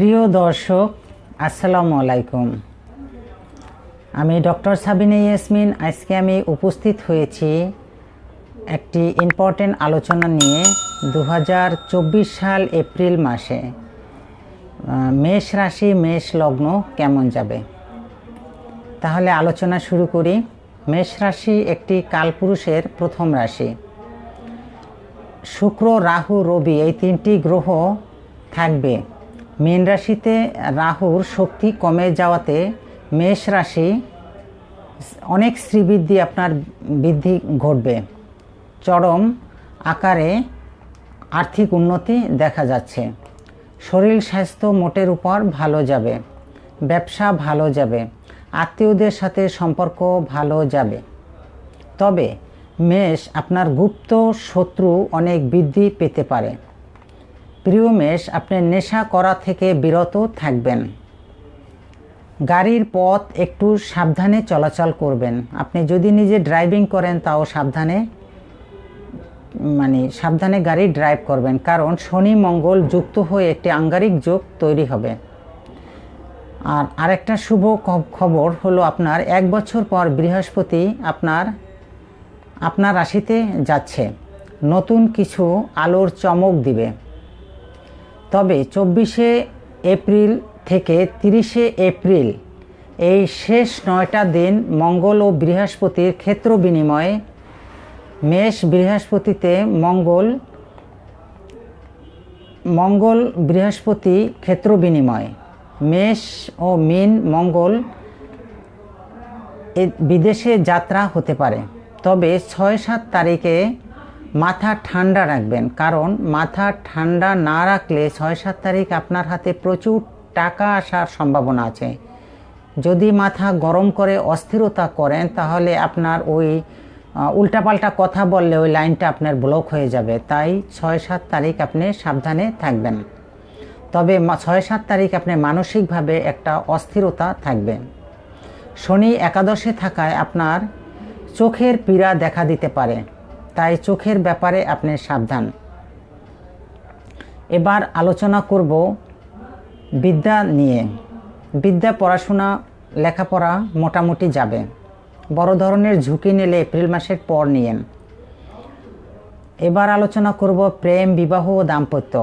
প্রিয় দর্শক, আসসালামু আলাইকুম। আমি ডক্টর সাবিনা ইয়াসমিন। আজকে আমি উপস্থিত হয়েছি একটি ইম্পর্টেন্ট আলোচনা নিয়ে দু হাজার চব্বিশ সাল এপ্রিল মাসে। মেষ রাশি, মেষ লগ্ন কেমন যাবে? তাহলে আলোচনা শুরু করি। মেষ রাশি একটি কালপুরুষের প্রথম রাশি। শুক্র, রাহু, রবি এই তিনটি গ্রহ থাকবে। মীন রাশিতে রাহুর শক্তি কমে যাওয়াতে মেষ রাশি অনেক শ্রীবৃদ্ধি আপনার বৃদ্ধি ঘটবে। চরম আকারে আর্থিক উন্নতি দেখা যাচ্ছে। শরীর স্বাস্থ্য মোটের উপর ভালো যাবে। ব্যবসা ভালো যাবে। আত্মীয়দের সাথে সম্পর্ক ভালো যাবে। তবে মেষ আপনার গুপ্ত শত্রু অনেক বৃদ্ধি পেতে পারে। প্রিয় মেষ, আপনি নেশা করা থেকে বিরত থাকবেন। গাড়ির পথ একটু সাবধানে চলাচল করবেন। আপনি যদি নিজে ড্রাইভিং করেন, তাও সাবধানে মানে সাবধানে গাড়ি ড্রাইভ করবেন। কারণ শনি মঙ্গল যুক্ত হয়ে একটি আঙ্গারিক যোগ তৈরি হবে। আর আরেকটা শুভ খবর হলো আপনার, এক বছর পর বৃহস্পতি আপনার আপনার রাশিতে যাচ্ছে। নতুন কিছু আলোর চমক দিবে। তবে চব্বিশে এপ্রিল থেকে তিরিশে এপ্রিল এই শেষ নয়টা দিন মঙ্গল ও বৃহস্পতির ক্ষেত্র বিনিময়ে মেষ বৃহস্পতিতে মঙ্গল মঙ্গল বৃহস্পতি ক্ষেত্র বিনিময়। মেষ ও মিন মঙ্গল বিদেশে যাত্রা হতে পারে। তবে ছয় সাত তারিখে মাথা ঠান্ডা রাখবেন, কারণ মাথা ঠান্ডা না রাখলে ছয় সাত তারিখ আপনার হাতে প্রচুর টাকা আসার সম্ভাবনা আছে। যদি মাথা গরম করে, অস্থিরতা করেন, তাহলে আপনার ওই উল্টাপাল্টা কথা বললে ওই লাইনটা আপনার ব্লক হয়ে যাবে। তাই ছয় সাত তারিখ আপনি সাবধানে থাকবেন। তবে ছয় সাত তারিখ আপনি মানসিকভাবে একটা অস্থিরতা থাকবে। শনি একাদশে থাকায় আপনার চোখের পীড়া দেখা দিতে পারে। তাই চোখের ব্যাপারে আপনি সাবধান। এবার আলোচনা করব বিদ্যা নিয়ে। বিদ্যা পড়াশোনা, লেখাপড়া মোটামুটি যাবে। বড় ধরনের ঝুঁকি নিলে এপ্রিল মাসের পর নিয়েন এবার আলোচনা করব প্রেম, বিবাহ ও দাম্পত্য।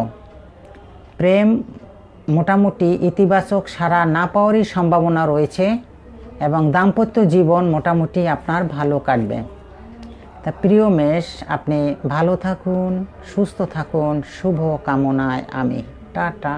প্রেম মোটামুটি ইতিবাচক সারা না পাওয়ারই সম্ভাবনা রয়েছে এবং দাম্পত্য জীবন মোটামুটি আপনার ভালো কাটবে। তা প্রিয় মেষ আপনি ভালো থাকুন সুস্থ থাকুন শুভ কামনায় আমি। টাটা।